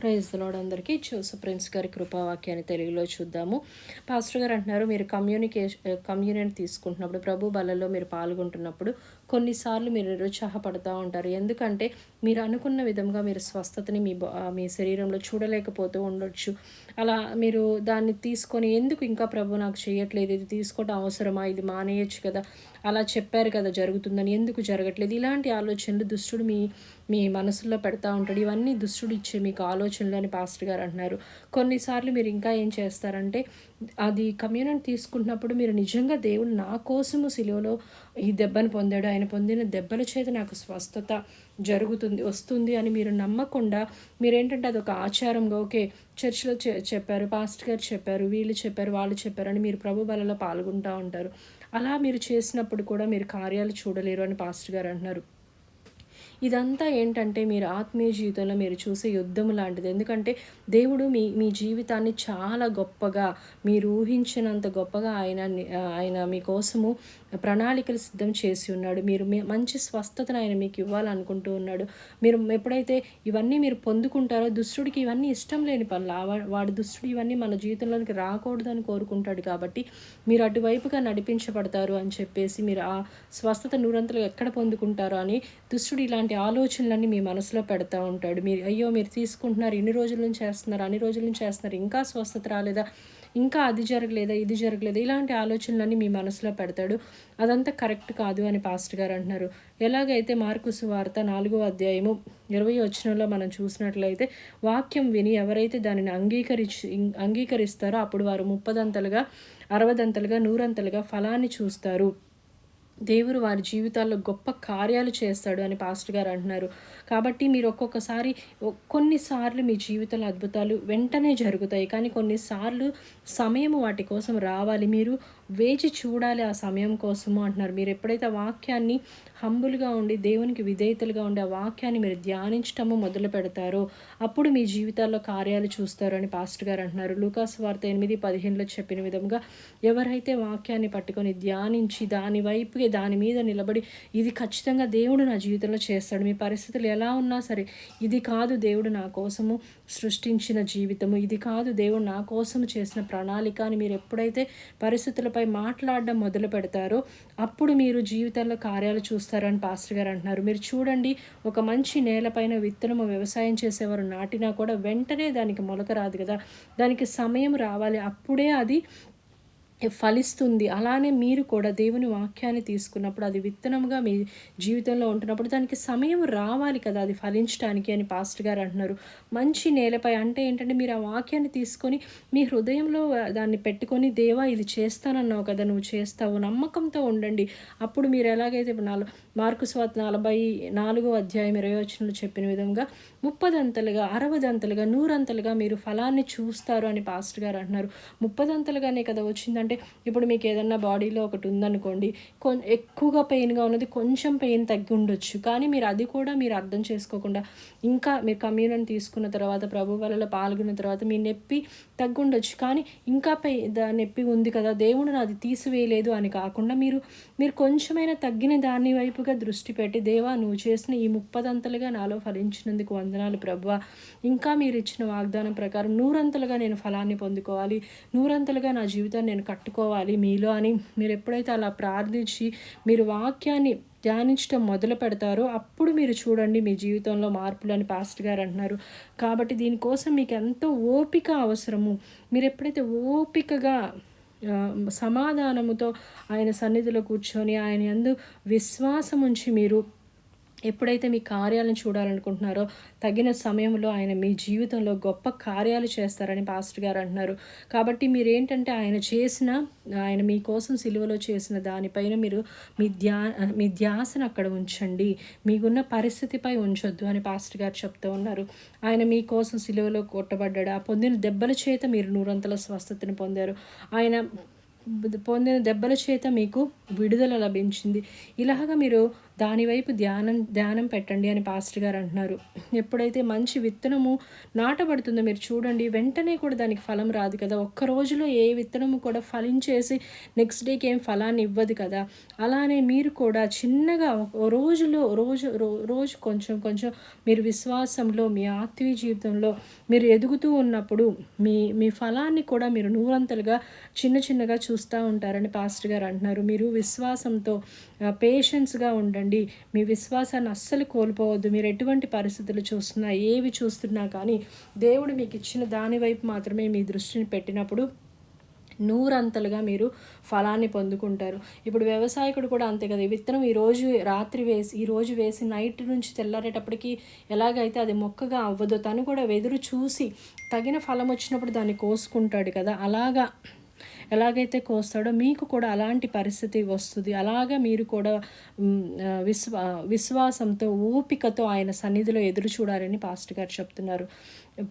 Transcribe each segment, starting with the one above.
Praise load అందరికీ. చూసు prince గారి కృపావాక్యాన్ని తెలుగులో చూద్దాము. పాస్టర్ గారు అంటున్నారు మీరు కమ్యూనికేషన్ కమ్యూనియన్ తీసుకుంటున్నప్పుడు ప్రభు బలలో మీరు పాల్గొంటున్నప్పుడు కొన్నిసార్లు మీరు నిరుత్సాహపడుతూ ఉంటారు. ఎందుకంటే మీరు అనుకున్న విధంగా మీరు స్వస్థతని మీ మీ శరీరంలో చూడలేకపోతూ ఉండొచ్చు. అలా మీరు దాన్ని తీసుకొని ఎందుకు ఇంకా ప్రభు నాకు చేయట్లేదు ఇది తీసుకోవడం అవసరమా ఇది మానేయచ్చు కదా అలా చెప్పారు కదా జరుగుతుందని ఎందుకు జరగట్లేదు? ఇలాంటి ఆలోచనలు దుష్టుడు మీ మీ మనసులో పెడతా ఉంటాడు. ఇవన్నీ దుష్టుడు ఇచ్చే మీకు ఆలోచన అని పాస్టర్ గారు అంటున్నారు. కొన్నిసార్లు మీరు ఇంకా ఏం చేస్తారంటే అది కమ్యూనిటీ తీసుకుంటున్నప్పుడు మీరు నిజంగా దేవుడు నా కోసము సిలువలో ఈ దెబ్బను పొందాడు. ఆయన పొందిన దెబ్బల చేత నాకు స్వస్థత జరుగుతుంది వస్తుంది అని మీరు నమ్మకుండా మీరేంటంటే అది ఒక ఆచారంగా ఓకే చర్చిలో చె చెప్పారు పాస్టర్ గారు చెప్పారు వీళ్ళు చెప్పారు వాళ్ళు చెప్పారు అని మీరు ప్రభు బలలో పాల్గొంటూ ఉంటారు. అలా మీరు చేసినప్పుడు కూడా మీరు కార్యాలు చూడలేరు అని పాస్టర్ గారు అంటున్నారు. ఇదంతా ఏంటంటే మీరు ఆత్మీయ జీవితంలో మీరు చూసే యుద్ధం లాంటిది. ఎందుకంటే దేవుడు మీ మీ జీవితాన్ని చాలా గొప్పగా మీరు ఊహించినంత గొప్పగా ఆయన ఆయన మీకోసము ప్రణాళికలు సిద్ధం చేసి ఉన్నాడు. మీరు మీ- మంచి స్వస్థతను ఆయన మీకు ఇవ్వాలనుకుంటూ ఉన్నాడు. మీరు ఎప్పుడైతే ఇవన్నీ మీరు పొందుకుంటారో దుష్టుడికి ఇవన్నీ ఇష్టం లేని పనులు వాడు దుష్టుడు ఇవన్నీ మన జీవితంలోనికి రాకూడదని కోరుకుంటాడు కాబట్టి మీరు అటువైపుగా నడిపించబడతారు అని చెప్పేసి మీరు ఆ స్వస్థత నూరంతలు ఎక్కడ పొందుకుంటారో అని దుష్టుడు ఇలాంటి ఆలోచనలన్నీ మీ మనసులో పెడతా ఉంటాడు. మీరు అయ్యో మీరు తీసుకుంటున్నారు ఇన్ని రోజుల నుంచి చేస్తున్నారు అన్ని రోజుల నుంచి చేస్తున్నారు ఇంకా స్వస్థత రాలేదా ఇంకా అది జరగలేదా ఇది జరగలేదా ఇలాంటి ఆలోచనలన్నీ మీ మనసులో పెడతాడు. అదంతా కరెక్ట్ కాదు అని పాస్టర్ గారు అంటున్నారు. ఎలాగైతే మార్కు సువార్త నాలుగో అధ్యాయము ఇరవై వచనంలో మనం చూసినట్లయితే వాక్యం విని ఎవరైతే దానిని అంగీకరించి అంగీకరిస్తారో అప్పుడు వారు ముప్పదంతలుగా అరవదంతలుగా నూరంతలుగా ఫలాన్ని చూస్తారు. దేవుడు వారి జీవితాల్లో గొప్ప కార్యాలు చేస్తాడు అని పాస్టర్ గారు అంటున్నారు. కాబట్టి మీరు ఒక్కొక్కసారి కొన్నిసార్లు మీ జీవితంలో అద్భుతాలు వెంటనే జరుగుతాయి. కానీ కొన్నిసార్లు సమయం వాటి కోసం రావాలి. మీరు వేచి చూడాలి ఆ సమయం కోసము అంటున్నారు. మీరు ఎప్పుడైతే వాక్యాన్ని హంబుల్గా ఉండి దేవునికి విధేయతలుగా ఉండి ఆ వాక్యాన్ని మీరు ధ్యానించటము మొదలు పెడతారో అప్పుడు మీ జీవితాల్లో కార్యాలు చూస్తారు అని పాస్టర్ గారు అంటున్నారు. లూకాస్ వార్త ఎనిమిది పదిహేనులో చెప్పిన విధంగా ఎవరైతే వాక్యాన్ని పట్టుకొని ధ్యానించి దాని వైపుకి దాని మీద నిలబడి ఇది ఖచ్చితంగా దేవుడు నా జీవితంలో చేస్తాడు మీ పరిస్థితులు ఎలా ఉన్నా సరే ఇది కాదు దేవుడు నా కోసము సృష్టించిన జీవితము ఇది కాదు దేవుడు నా కోసము చేసిన ప్రణాళిక అని మీరు ఎప్పుడైతే పరిస్థితులపై మాట్లాడడం మొదలు పెడతారో అప్పుడు మీరు జీవితంలో కార్యాలు చూస్తారని పాస్టర్ గారు అంటున్నారు. మీరు చూడండి ఒక మంచి నేలపైన విత్తనము వ్యవసాయం చేసేవారు నాటినా కూడా వెంటనే దానికి మొలక రాదు కదా. దానికి సమయం రావాలి. అప్పుడే అది ఫలిస్తుంది. అలానే మీరు కూడా దేవుని వాక్యాన్ని తీసుకున్నప్పుడు అది విత్తనంగా మీ జీవితంలో ఉంటున్నప్పుడు దానికి సమయం రావాలి కదా అది ఫలించడానికి అని పాస్టర్ గారు అంటున్నారు. మంచి నేలపై అంటే ఏంటంటే మీరు ఆ వాక్యాన్ని తీసుకొని మీ హృదయంలో దాన్ని పెట్టుకొని దేవా ఇది చేస్తానన్నావు కదా నువ్వు చేస్తావు నమ్మకంతో ఉండండి. అప్పుడు మీరు ఎలాగైతే నాలుగు మార్కు స్వాత నలభై నాలుగో అధ్యాయం ఇరవై వచనంలో చెప్పిన విధంగా ముప్పదంతలుగా అరవదంతలుగా నూరంతలుగా మీరు ఫలాన్ని చూస్తారు అని పాస్టర్ గారు అంటున్నారు. ముప్పదంతలుగానే కదా వచ్చిందంటే ఇప్పుడు మీకు ఏదన్నా బాడీలో ఒకటి ఉందనుకోండి కొ ఎక్కువగా పెయిన్గా ఉన్నది కొంచెం పెయిన్ తగ్గి ఉండొచ్చు. కానీ మీరు అది కూడా మీరు అర్థం చేసుకోకుండా ఇంకా మీరు కమ్యూనిటీ తీసుకున్న తర్వాత ప్రభు వలలో పాల్గొన్న తర్వాత మీ నొప్పి తగ్గుండొచ్చు కానీ ఇంకా పై దా నొప్పి ఉంది కదా దేవుడు నాది తీసివేయలేదు అని కాకుండా మీరు మీరు కొంచెమైనా తగ్గిన దాని వైపుగా దృష్టి పెట్టి దేవా నువ్వు చేసిన ఈ ముప్పదంతలుగా నాలో ఫలించినందుకు వందనాలు ప్రభువ. ఇంకా మీరు ఇచ్చిన వాగ్దానం ప్రకారం నూరంతలుగా నేను ఫలాన్ని పొందుకోవాలి. నూరంతలుగా నా జీవితాన్ని నేను పట్టుకోవాలి మీలో అని మీరు ఎప్పుడైతే అలా ప్రార్థించి మీరు వాక్యాన్ని ధ్యానించడం మొదలు పెడతారో అప్పుడు మీరు చూడండి మీ జీవితంలో మార్పులు అని పాస్టర్ గారు అంటున్నారు. కాబట్టి దీనికోసం మీకు ఎంతో ఓపిక అవసరము. మీరు ఎప్పుడైతే ఓపికగా సమాధానముతో ఆయన సన్నిధిలో కూర్చొని ఆయన ఎందు విశ్వాసం ఉంచి మీరు ఎప్పుడైతే మీ కార్యాలను చూడాలనుకుంటున్నారో తగిన సమయంలో ఆయన మీ జీవితంలో గొప్ప కార్యాలు చేస్తారని పాస్టర్ గారు అంటున్నారు. కాబట్టి మీరు ఏంటంటే ఆయన చేసిన ఆయన మీకోసం సిలువలో చేసిన దానిపైన మీరు మీ ధ్యా మీ ధ్యాసను అక్కడ ఉంచండి. మీకున్న పరిస్థితిపై ఉంచొద్దు అని పాస్టర్ గారు చెప్తూ ఉన్నారు. ఆయన మీకోసం సిలువలో కొట్టబడ్డాడు. ఆ పొందిన దెబ్బల చేత మీరు నూరంతల స్వస్థతను పొందారు. ఆయన పొందిన దెబ్బల చేత మీకు విడుదల లభించింది. ఇలాగా మీరు దాని వైపు ధ్యానం ధ్యానం పెట్టండి అని పాస్టర్ గారు అంటున్నారు. ఎప్పుడైతే మంచి విత్తనము నాటబడుతుందో మీరు చూడండి వెంటనే కూడా దానికి ఫలం రాదు కదా. ఒక్క రోజులో ఏ విత్తనము కూడా ఫలించేసి నెక్స్ట్ డేకి ఏం ఫలాన్ని ఇవ్వదు కదా. అలానే మీరు కూడా చిన్నగా రోజులో రోజు రో- రోజు కొంచెం కొంచెం మీరు విశ్వాసంలో మీ ఆత్మీయ జీవితంలో మీరు ఎదుగుతూ ఉన్నప్పుడు మీ మీ ఫలాన్ని కూడా మీరు నూరంతలుగా చిన్న చిన్నగా చూస్తూ ఉంటారని పాస్టర్ గారు అంటున్నారు. మీరు విశ్వాసంతో పేషెన్స్గా ఉండండి. మీ విశ్వాసాన్ని అస్సలు కోల్పోవద్దు. మీరు ఎటువంటి పరిస్థితులు చూస్తున్నా ఏవి చూస్తున్నా కానీ దేవుడు మీకు ఇచ్చిన దాని వైపు మాత్రమే మీ దృష్టిని పెట్టినప్పుడు నూరంతలుగా మీరు ఫలాన్ని పొందుకుంటారు. ఇప్పుడు వ్యవసాయకుడు కూడా అంతే కదా. విత్తనం ఈరోజు రాత్రి వేసి ఈరోజు వేసి నైట్ నుంచి తెల్లారేటప్పటికి ఎలాగైతే అది మొక్కగా అవ్వదో తను కూడా వెదురు చూసి తగిన ఫలం వచ్చినప్పుడు దాన్ని కోసుకుంటాడు కదా. అలాగా ఎలాగైతే కోస్తాడో మీకు కూడా అలాంటి పరిస్థితి వస్తుంది. అలాగా మీరు కూడా విశ్వా విశ్వాసంతో ఓపికతో ఆయన సన్నిధిలో ఎదురు చూడాలని పాస్టర్ గారు చెప్తున్నారు.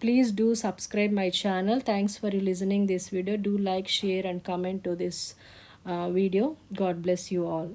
Please do subscribe my channel thanks for you listening this video do like share and comment to this video God bless you all